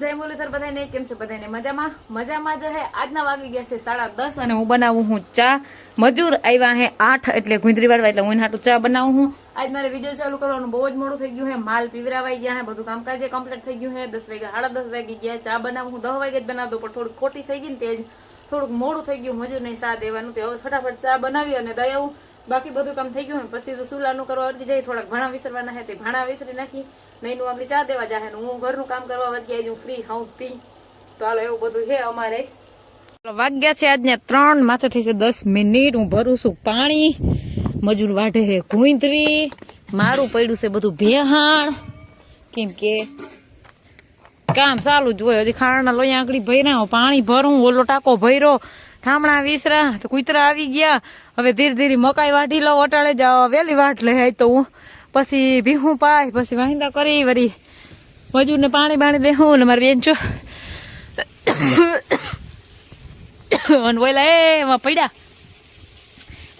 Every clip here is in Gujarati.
જય મુરલીધર બધાને કેમ છે? બધાને મજામાં? મજામાં જ હે. આજના વાગી ગયા છે સાડા દસ અને હું બનાવું હું ચા. મજૂર આવ્યા હે આઠ, એટલે ગુંદરી વાળવા એટલે હું હાટુ ચા બનાવું હું. આજ મારે વીડિયો ચાલુ કરવાનું બહુ જ મોડું થઈ ગયું હે. માલ પીવરાવાઈ ગયા હે, બધું કામકાજ કમ્પ્લીટ થઈ ગયું હે. દસ વાગ્યા, સાડા દસ વાગી ગયા. ચા બનાવું હું દસ વાગે જ બનાવતો, પણ થોડુંક ખોટી થઈ ગઈ ને તે થોડુંક મોડું થઈ ગયું. મજૂર નહીં સા દેવાનું. તે હવે ફટાફટ ચા બનાવી અને દયાવું બાકી બધું કામ થઈ ગયું પછી સુલાનું કરવા વર્ગી જાય, થોડાક ભાણા વિસરવાના હે તે ભાણા વિસરી નાખી નહીં નું ચા દેવા જાહે હું ઘરનું કામ કરવા વર્ગી આવી હું ફ્રી ખાઉં પી તો હાલો એવું બધું છે અમારે. વાગ્યા છે આજને ત્રણ માથે થઈ છે દસ મિનિટ. હું ભરું છું પાણી. મજૂર વાઢે હે ગુંદરી. મારું પડ્યું છે બધું ભેહાણ. કેમ કે કામ ચાલુ જ હોય, હજી ખાણના લોહી આંકડી ભર્યા પાણી ભરું, ઓલો ટાકો ભર્યો. ઠામણા વિસરા, તો કૂતરા આવી ગયા. હવે ધીરે ધીરે મકાઈ વાઢી લો અટાળે જ વેલી વાટ લે તો હું. પછી ભીહું પાય, પછી વાહિંદા કરી વળી મજૂરને પાણી બાણી દેવું ને મારી બેન છો અને એમાં પડ્યા.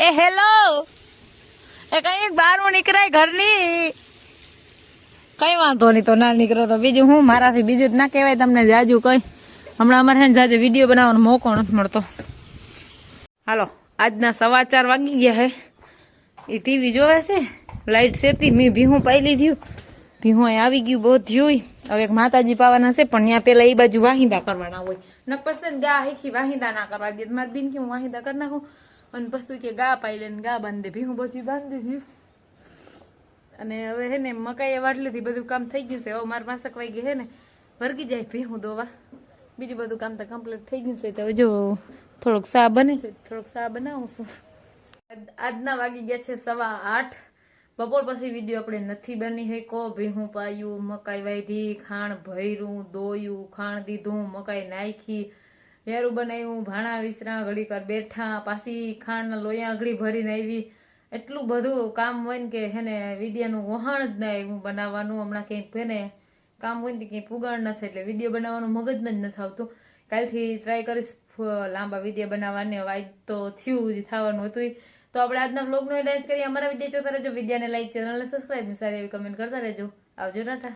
એ, હેલો. એ કઈ બહાર નીકળાય ઘરની. કઈ વાંધો નહીં, તો ના નીકળો તો બીજું હું, મારાથી બીજું જ ના કહેવાય, તમને જાજુ કઈ. હમણાં અમારે છે ને વીડિયો બનાવવાનો મોકો નથી મળતો. હાલો, આજના સવા ચાર વાગી ગયા હે. એ ટીવી જોવે છે? લાઇટ સેતી, મેં ભીહું પાયલી થયું. ભીહું આવી ગયું બહુ થયું હવે એક માતાજી પાવાના છે, પણ ત્યાં પેલા એ બાજુ વાહિંદા કરવાના હોય. ન પછી ગા હેખી વાહિંદા ના કરવા દે. મારા દિન કે હું વાહિંદા કરી નાખું. અને પછી કે ગા પાઈ લે ને ગા બાંધી. ભીહું બધું બાંધી દીધું. અને હવે હે ને મકાઈ વાટલીથી બધું કામ થઈ ગયું છે. હવે મારા માસક વાગી હે ને. વર્ગી જાય ભીહું દોવા. બીજું બધું કામ તો કમ્પ્લીટ થઈ ગયું છે. તો જો થોડોક સા બને છે. થોડોક સા બનાવું છું. આજના વાગી ગયા છે સવા આઠ. બપોર પછી વીડિયો આપણે નથી બની હોય કો ભીહું પાયું, મકાઈ વાઢી ખાણ ભર્યું દોયું ખાણ દીધું, મકાઈ નાખી, વેરું બનાવ્યું, ભાણા વિસરા ઘડી વાર બેઠા, પાછી ખાંડના લોયા ઘડી ભરીને આવી. એટલું બધું કામ હોય ને કે હેને વિડીયાનું વહાણ જ ના આવ્યું બનાવવાનું. હમણાં કંઈક એને કામ હોય ને કંઈ પુગાણ નથી, એટલે વીડિયો બનાવવાનું મગજમાં જ નથી આવતું. કાલથી ટ્રાય કરીશ લાંબા વીડિયો બનાવવાને હવે આજ તો થયું જ, થવાનું હતું તો આપણે આજના બ્લોગનો એડેન્સ કરીએ. અમારા વીડિયો જોતા રહેજો. વિડીયોને લાઈક ચેનલને સબસ્ક્રાઈબ સારી એવી કમેન્ટ કરતા રહેજો. આવજો, ટાટા.